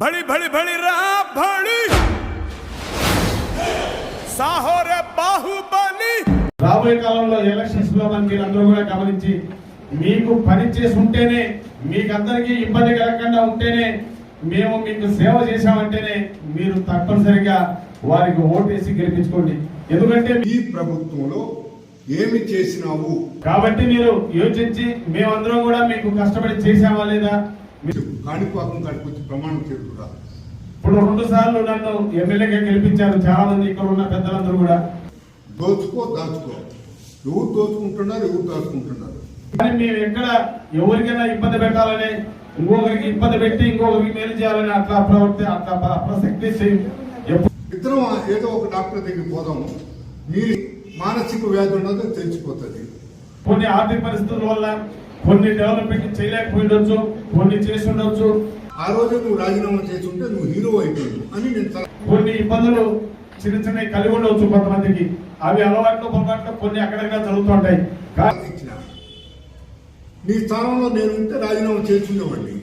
भली भली भली रा भली साहो रे बाहुबली రాబోయే కాలంలో ఎలక్షన్స్ లో మనం మీరందరూ కూడా గమనించి మీకు పని చేసి ఉంటేనే మీకందరికీ ఇబ్బంది కలగకుండా ఉంటేనే మేము మీకు సేవ చేశామంటేనే మీరు తప్పనిసరిగా వారికి ఓటేసి గెలిపించుకోండి ఎందుకంటే ఈ ప్రభుత్వంలో ఏమి చేసినావు కాబట్టి మీరు యోచించి మేమందరం కూడా మీకు కష్టపడి చేశామా లేదా చెప్పు. కాణిపాకం కట్టుకొచ్చి ప్రమాణం చేరుకురా ఇప్పుడు రెండు సార్లు నన్ను ఎమ్మెల్యేగా గెలిపించారు చాలా మంది ఇక్కడ ఉన్న పెద్దలందరూ కూడా. దోచుకో దాచుకో. ఎవరు దోచుకుంటున్నారు ఎవరు దాచుకుంటున్నారు? కానీ మేము ఎక్కడ ఎవరికైనా ఇబ్బంది పెట్టాలని ఇంకొకరికి ఇబ్బంది పెట్టి ఇంకొకరికి మేలు చేయాలని అట్లా ప్రవర్తి అట్లా ప్ర- ప్రసక్తి ఇద్దరం ఏదో ఒక డాక్టర్ దగ్గరికి పోదాము మీరు మానసిక వ్యాధి ఉన్నదో తెలిసిపోతుంది. కొన్ని ఆర్థిక పరిస్థితుల వల్ల కొన్ని డెవలప్మెంట్ చేయలేకపోయిండొచ్చు కొన్ని చేసి ఉండొచ్చు ఆ రోజు నువ్వు రాజీనామా చేసి ఉంటే నువ్వు హీరో అయిపోయావు అని నేను కొన్ని ఇబ్బందులు చిన్న చిన్న కలిగి ఉండవచ్చు కొంతమందికి. అవి అలవాట్లు పొరపాట్లు కొన్ని అక్కడక్కడ జరుగుతుంటాయి. నీ స్థానంలో నేను ఉంటే రాజీనామా చేసి ఉండేవాడిని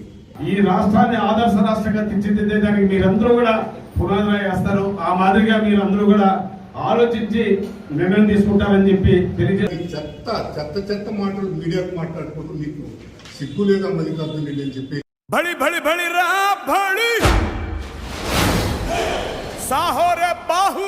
ఈ రాష్ట్రాన్ని ఆదర్శ రాష్ట్రంగా తీర్చిదిద్దేదానికి మీరందరూ కూడా పునాదులు వేస్తారు ఆ మాదిరిగా మీరందరూ కూడా ఆలోచించి నిర్ణయం తీసుకుంటారని చెప్పి తెలియజేసి చెత్త చెత్త చెత్త మాటలు మీడియాకు మాట్లాడుకుంటూ మీకు సిగ్గు లేదా మల్లికార్జున రెడ్డి అని చెప్పి బడి బడి బడి రా బడి సాహోరే బాహు